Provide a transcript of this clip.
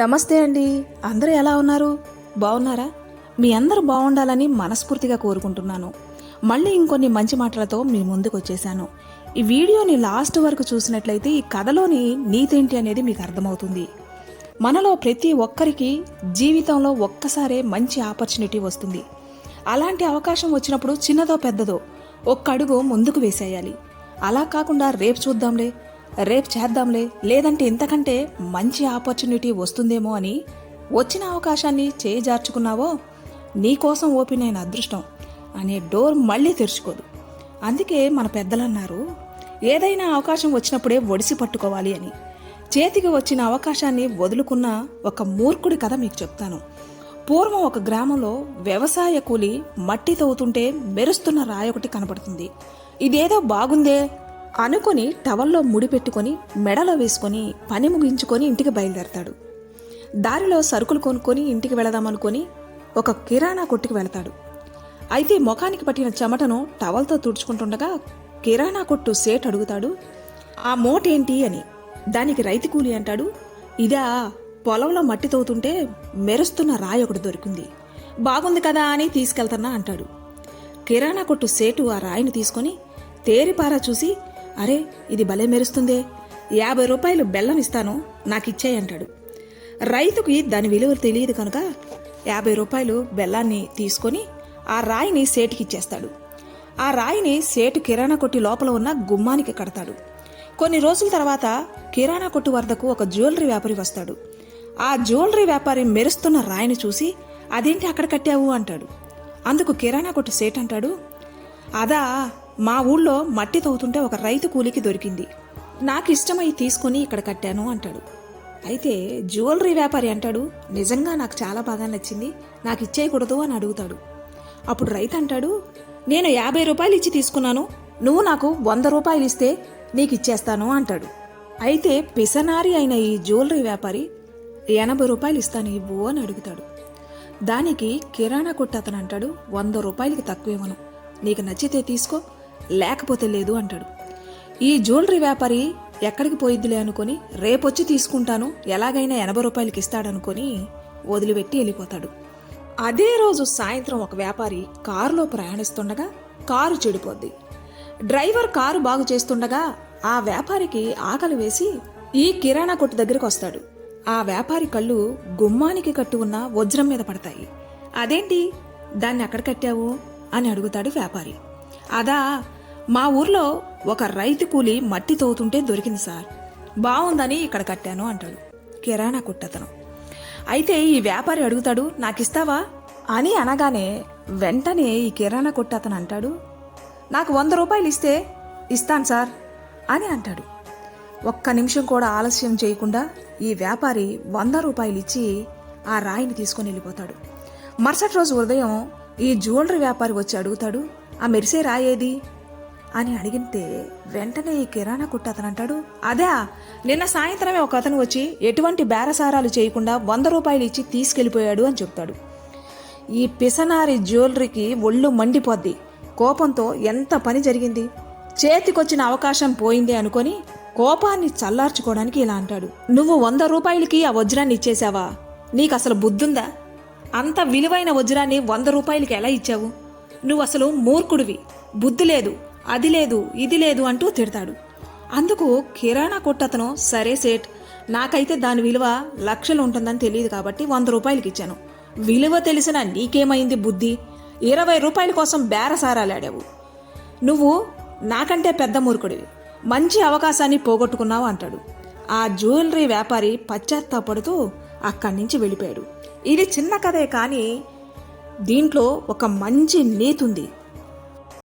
నమస్తే అండి. అందరూ ఎలా ఉన్నారు? బాగున్నారా మీ అందరూ బాగుండాలని మనస్ఫూర్తిగా కోరుకుంటున్నాను. మళ్ళీ ఇంకొన్ని మంచి మాటలతో మీ ముందుకు వచ్చేసాను ఈ వీడియోని లాస్ట్ వరకు చూసినట్లయితే ఈ కథలోని నీతేంటి అనేది మీకు అర్థమవుతుంది. మనలో ప్రతి ఒక్కరికి జీవితంలో ఒక్కసారే మంచి ఆపర్చునిటీ వస్తుంది. అలాంటి అవకాశం వచ్చినప్పుడు చిన్నదో పెద్దదో ఒక్క అడుగు ముందుకు వేసేయాలి. అలా కాకుండా రేపు చూద్దాంలే. రేపు చేద్దాంలే. లేదంటే ఇంతకంటే మంచి ఆపర్చునిటీ వస్తుందేమో అని వచ్చిన అవకాశాన్ని చేజార్చుకున్నావో? నీకోసం ఓపెన్ అయిన అదృష్టం అనే డోర్ మళ్ళీ తెరుచుకోదు. అందుకే మన పెద్దలన్నారు ఏదైనా అవకాశం వచ్చినప్పుడే ఒడిసి పట్టుకోవాలి అని. చేతికి వచ్చిన అవకాశాన్ని వదులుకున్న ఒక మూర్ఖుడి కథ మీకు చెప్తాను. పూర్వం ఒక గ్రామంలో వ్యవసాయ కూలి మట్టి తవ్వుతుంటే మెరుస్తున్న రాయి ఒకటి కనపడుతుంది. ఇదేదో బాగుందే అనుకుని టవల్లో ముడిపెట్టుకొని మెడలో వేసుకొని పని ముగించుకొని ఇంటికి బయలుదేరతాడు. దారిలో సరుకులు కొనుక్కొని ఇంటికి వెళదామనుకొని ఒక కిరాణా కొట్టుకు వెళతాడు. అయితే ముఖానికి పట్టిన చెమటను టవల్తో తుడుచుకుంటుండగా కిరాణా కొట్టు సేట్ అడుగుతాడు ఆ మూటేంటి అని. దానికి రైతు కూలి అంటాడు ఇదా పొలంలో మట్టి తవ్వుతుంటే మెరుస్తున్న రాయి ఒకటి దొరికింది. బాగుంది కదా అని తీసుకెళ్తున్నా అంటాడు. కిరాణా కొట్టు సేటు ఆ రాయిని తీసుకొని తేరిపారా చూసి అరే ఇది భలే మెరుస్తుందే. యాభై రూపాయలు బెల్లం ఇస్తాను నాకు ఇచ్చేయంటాడు రైతుకి దాని విలువ తెలియదు కనుక యాభై రూపాయలు బెల్లాన్ని తీసుకొని ఆ రాయిని సేటుకి ఇచ్చేస్తాడు ఆ రాయిని సేటు కిరాణా కొట్టి లోపల ఉన్న గుమ్మానికి కడతాడు. కొన్ని రోజుల తర్వాత కిరాణా కొట్టు వద్దకు ఒక జ్యువెలరీ వ్యాపారి వస్తాడు. ఆ జ్యువెలరీ వ్యాపారి మెరుస్తున్న రాయిని చూసి అదేంటి అక్కడ కట్టావు? అంటాడు. అందుకు కిరాణా కొట్టు సేట్ అంటాడు అదా మా ఊళ్ళో మట్టి తవ్వుతుంటే ఒక రైతు కూలికి దొరికింది. నాకు ఇష్టమై తీసుకొని ఇక్కడ కట్టాను అంటాడు. అయితే జ్యువెలరీ వ్యాపారి అంటాడు నిజంగా నాకు చాలా బాగా నచ్చింది నాకు ఇచ్చేయకూడదు అని అడుగుతాడు. అప్పుడు రైతు అంటాడు నేను యాభై రూపాయలు ఇచ్చి తీసుకున్నాను నువ్వు నాకు వంద రూపాయలు ఇస్తే నీకు ఇచ్చేస్తాను అంటాడు. అయితే పిసనారి అయిన ఈ జ్యువెలరీ వ్యాపారి ఎనభై రూపాయలు ఇస్తాను ఇవ్వు అని అడుగుతాడు. దానికి కిరాణా కొట్టు అతను అంటాడు వంద రూపాయలకి తక్కువ ఇవ్వను నీకు నచ్చితే తీసుకో లేకపోతే లేదు అంటాడు. ఈ జ్యువెలరీ వ్యాపారి ఎక్కడికి పోయిద్దిలే అనుకొని రేపొచ్చి తీసుకుంటాను ఎలాగైనా ఎనభై రూపాయలకి ఇస్తాడనుకొని వదిలిపెట్టి వెళ్ళిపోతాడు. అదే రోజు సాయంత్రం ఒక వ్యాపారి కారులో ప్రయాణిస్తుండగా కారు చెడిపోద్ది. డ్రైవర్ కారు బాగు చేస్తుండగా ఆ వ్యాపారికి ఆకలి వేసి ఈ కిరాణా కొట్టు దగ్గరికి వస్తాడు. ఆ వ్యాపారి కళ్ళు గుమ్మానికి కట్టి ఉన్న వజ్రం మీద పడతాయి. అదేంటి? దాన్ని అక్కడ కట్టావు? అని అడుగుతాడు వ్యాపారి. అదా మా ఊర్లో ఒక రైతు కూలి మట్టి తవ్వుతుంటే దొరికింది సార్. బాగుందని ఇక్కడ కట్టాను అంటాడు. కిరాణా కొట్టతను. అయితే ఈ వ్యాపారి అడుగుతాడు నాకు ఇస్తావా అని అనగానే వెంటనే ఈ కిరాణా కొట్టు అతను అంటాడు. నాకు వంద రూపాయలు ఇస్తే ఇస్తాను సార్ అని అంటాడు. ఒక్క నిమిషం కూడా ఆలస్యం చేయకుండా ఈ వ్యాపారి వంద రూపాయలు ఇచ్చి ఆ రాయిని తీసుకొని వెళ్ళిపోతాడు. మరుసటి రోజు ఉదయం ఈ జ్యువెలరీ వ్యాపారి వచ్చి అడుగుతాడు ఆ మెరిసే రాయేది అని అడిగితే వెంటనే ఈ కిరాణా కొట్టు అతను అంటాడు అదే నిన్న సాయంత్రమే ఒక అతను వచ్చి ఎటువంటి బేరసారాలు చేయకుండా వంద రూపాయలు ఇచ్చి తీసుకెళ్ళిపోయాడు అని చెప్తాడు. ఈ పిసనారి జ్యువెలరీకి ఒళ్ళు మండిపోద్ది. కోపంతో ఎంత పని జరిగింది? చేతికొచ్చిన అవకాశం పోయింది అనుకొని కోపాన్ని చల్లార్చుకోవడానికి ఇలా అంటాడు. నువ్వు వంద రూపాయలకి ఆ వజ్రాన్ని ఇచ్చేశావా? నీకు అసలు బుద్ధుందా? అంత విలువైన వజ్రాన్ని వంద రూపాయలకి ఎలా ఇచ్చావు? నువ్వు అసలు మూర్ఖుడివి. బుద్ధి లేదు అది లేదు ఇది లేదు అంటూ తిడతాడు. అందుకు కిరాణా కొట్టతను సరే సేట్ నాకైతే దాని విలువ లక్షలు ఉంటుందని తెలియదు కాబట్టి వంద రూపాయలకి ఇచ్చాను. విలువ తెలిసిన నీకేమైంది బుద్ధి? ఇరవై రూపాయల కోసం బేరసారాలాడావు. నువ్వు నాకంటే పెద్ద మూర్ఖుడివి. మంచి అవకాశాన్ని పోగొట్టుకున్నావు అంటాడు. ఆ జ్యువెలరీ వ్యాపారి పశ్చాత్తాపడుతూ అక్కడి నుంచి వెళ్ళిపోయాడు. ఇది చిన్న కథే కానీ దీంట్లో ఒక మంచి నీతి ఉంది.